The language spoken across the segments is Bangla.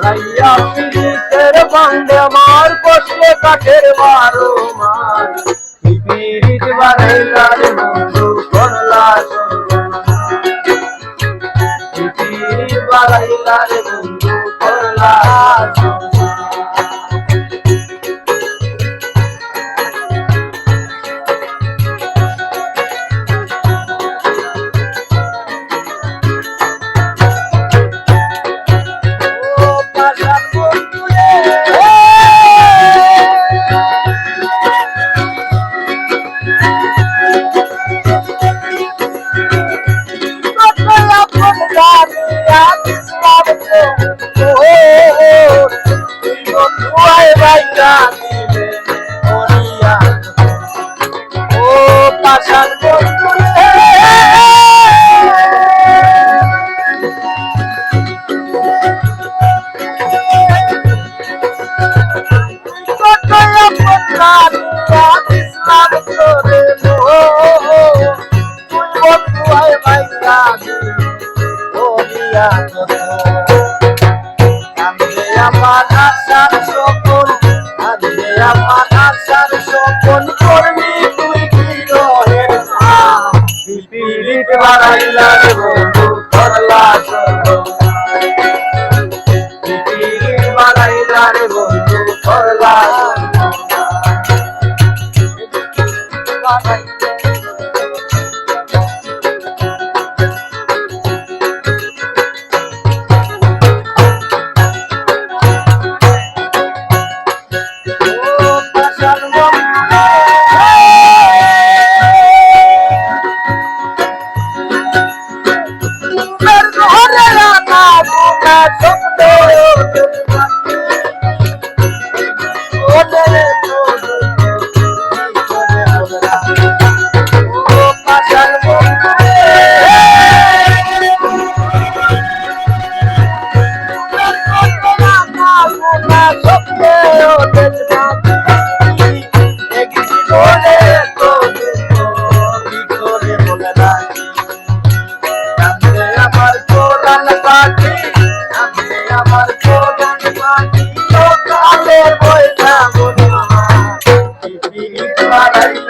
রাইয়া পিড়িতের বান্ধে আমার কষলে কাঠের বারো মার। পিরিত বাড়াইলার বন্ধু করলা পিরিত বাড়াইলার বন্ধু করলা God, God is powerful. Oh. বাড়াইলা রে বন্ধু করলা বাড়াইলা রে বন্ধু করলা ও la লোকালে বইটা মনে পিপিলিক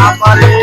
না